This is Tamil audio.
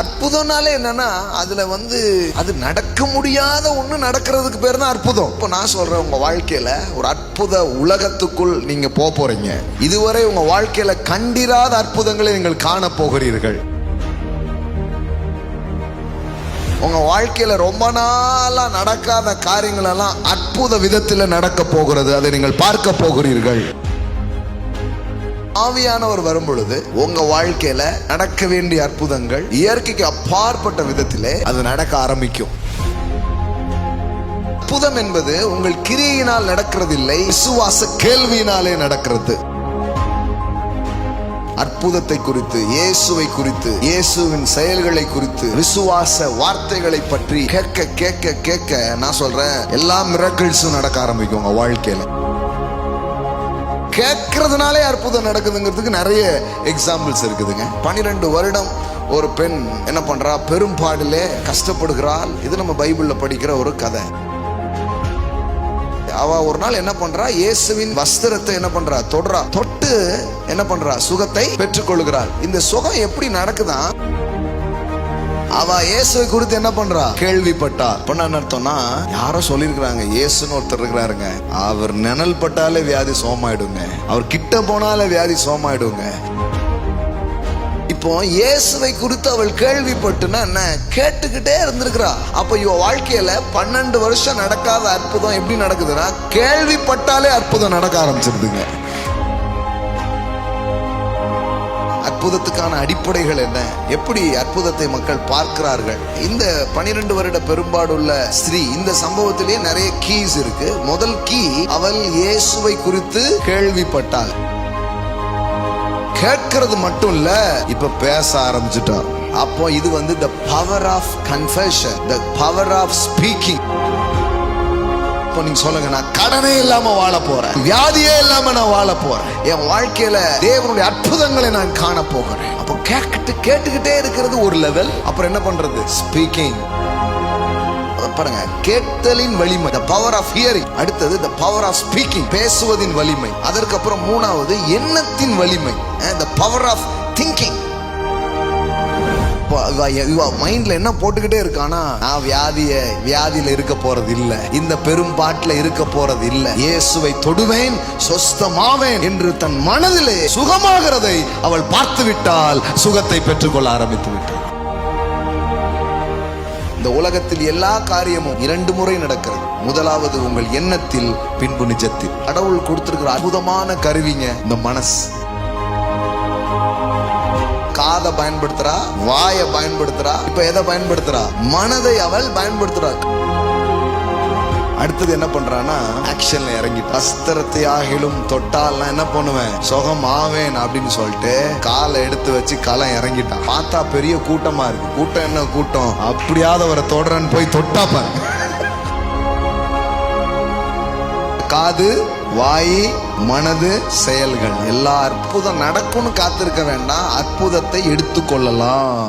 அற்புதம்னாலே என்னன்னா அதுல வந்து அது நடக்க முடியாத ஒண்ணு நடக்கிறதுக்கு பேர் தான் அற்புதம். இப்போ நான் சொல்றேன் உங்க வாழ்க்கையில ஒரு அற்புத உலகத்துக்குள் நீங்க போக போறீங்க. இதுவரை உங்க வாழ்க்கையில கண்டிராத அற்புதங்களை நீங்கள் காண போகிறீர்கள். உங்க வாழ்க்கையில ரொம்ப நாளா நடக்காத காரியங்கள் எல்லாம் அற்புத விதத்துல நடக்க போகிறது. அதை நீங்கள் பார்க்க போகிறீர்கள். ஆவியானவர் வரும் பொழுது உங்க வாழ்க்கையில நடக்க வேண்டிய அற்புதங்கள் இயற்கைக்கு அப்பாற்பட்ட விதத்திலே அது நடக்க ஆரம்பிக்கும். அற்புதம் என்பது உங்கள் கிரியினால் நடக்கிறதில்லை விசுவாச கேள்வியினாலே நடக்கிறது. அற்புதத்தை குறித்து இயேசுவை குறித்து இயேசுவின் செயல்களை குறித்து விசுவாச வார்த்தைகளை பற்றி கேட்க கேட்க கேட்க நான் சொல்றேன் எல்லா மிரக்கிள்ஸும் நடக்க ஆரம்பிக்கும் உங்க வாழ்க்கையில. கேட்கறதுனாலே அற்புதம் நடக்குதுங்கிறதுக்கு நிறைய எக்ஸாம்பிள்ஸ் இருக்குதுங்க. பன்னிரெண்டு வருடம் ஒரு பெண் என்ன பண்றா? பெரும்பாடிலே கஷ்டப்படுகிறாள். இது நம்ம பைபிள்ல படிக்கிற ஒரு கதை. அவ ஒரு நாள் என்ன பண்றா? இயேசுவின் வஸ்திரத்தை என்ன பண்றா? தொடரா தொட்டு என்ன பண்றா? சுகத்தை பெற்றுக்கொள்கிறாள். இந்த சுகம் எப்படி நடக்குதான் அவ இயேசுவை குறித்து என்ன பண்றா? கேள்விப்பட்டா பண்ண அர்த்தம்னா யாரோ சொல்லியிருக்கிறாங்க இயேசுன்னு ஒருத்தர் இருக்கிறாருங்க. அவர் நிழல் பட்டாலே வியாதி சோமாயிடுங்க. அவர் கிட்ட போனாலே வியாதி சோமாயிடுங்க. இப்போ இயேசுவை குறித்து அவள் கேள்விப்பட்டுனா என்ன? கேட்டுக்கிட்டே இருந்திருக்கிறா. அப்ப இவ வாழ்க்கையில பன்னெண்டு வருஷம் நடக்காத அற்புதம் எப்படி நடக்குதுன்னா கேள்விப்பட்டாலே அற்புதம் நடக்க ஆரம்பிச்சிருதுங்க. அற்புதத்துக்கான அடிப்படைகள் என்ன? எப்படி அற்புதத்தை மக்கள் பார்க்கிறார்கள்? இந்த பனிரெண்டு வருட பெரும்பாடுள்ள ஸ்ரீ இந்த சம்பவத்திலேயே நிறைய கீஸ் இருக்கு. முதல் கீ அவள் இயேசுவை குறித்து கேள்விப்பட்டாள். கேட்கறது மட்டும் இல்ல இப்ப பேச ஆரம்பிச்சுட்டான். அப்போ இது வந்து the power of confession the power of speaking அப்போ நீங்க சொல்லுங்க நான் கடனே இல்லாம வாழ போறேன். வியாதியே இல்லாம நான் வாழ போறேன். என் வாழ்க்கையில தேவனுடைய அற்புதங்களை நான் காண போகிறேன். அப்போ கேட்டு கேட்டுக்கிட்டே இருக்கிறது ஒரு லெவல் அப்புறம் என்ன பண்றது? ஸ்பீக்கிங் பாருங்க கேட்டலின் வலிமை த பவர் ஆஃப் ஹியரிங் அடுத்தது த பவர் ஆஃப் ஸ்பீக்கிங் பேசுவதின் வலிமை. அதற்கப்புறம் மூணாவது எண்ணத்தின் வலிமை. த பவர் ஆஃப் திங்கிங் மைண்ட்ல என்ன போட்டுக்கிட்டே இருக்கானா? நான் வியாதிய வியாதியில இருக்க போறது இல்ல. இந்த பெரும் பாட்டுல இருக்க போறது இல்ல. இயேசுவை தொடுவேன் சொஸ்தமாவேன் என்று தன் மனதிலே சுகமாகிறதை அவள் பார்த்து விட்டால் சுகத்தை பெற்றுக்கொள்ள ஆரம்பித்து விட்டாள். இந்த உலகத்தில் எல்லா காரியமும் இரண்டு முறை நடக்கிறது. முதலாவது உங்கள் எண்ணத்தில் பின்பு நிஜத்தில். கடவுள் கொடுத்திருக்கிற அற்புதமான கருவிங்க இந்த மனசு. காதை பயன்படுத்துறா வாயை பயன்படுத்துறா இப்ப எதை பயன்படுத்துறா? மனதை அவள் பயன்படுத்துறா. அடுத்தது என்ன பண்றான்னா ஆக்ஷன்ல இறங்கி அஸ்திரத்தை ஆகிலும் தொட்டால் நான் என்ன பண்ணுவேன்? சுகம் ஆவேன் அப்படின்னு சொல்லிட்டு காலை எடுத்து வச்சு களம் இறங்கிட்டான் பார்த்தா பெரிய கூட்டமா இருக்கு. கூட்டம் என்ன கூட்டம்? அப்படியாவது அவரை தொடரன்னு போய் தொட்டா பாரு. காது வாய் மனது செயல்கள் எல்லா அற்புதம் நடக்கும்னு காத்திருக்க வேண்டாம். அற்புதத்தை எடுத்துக்கொள்ளலாம்.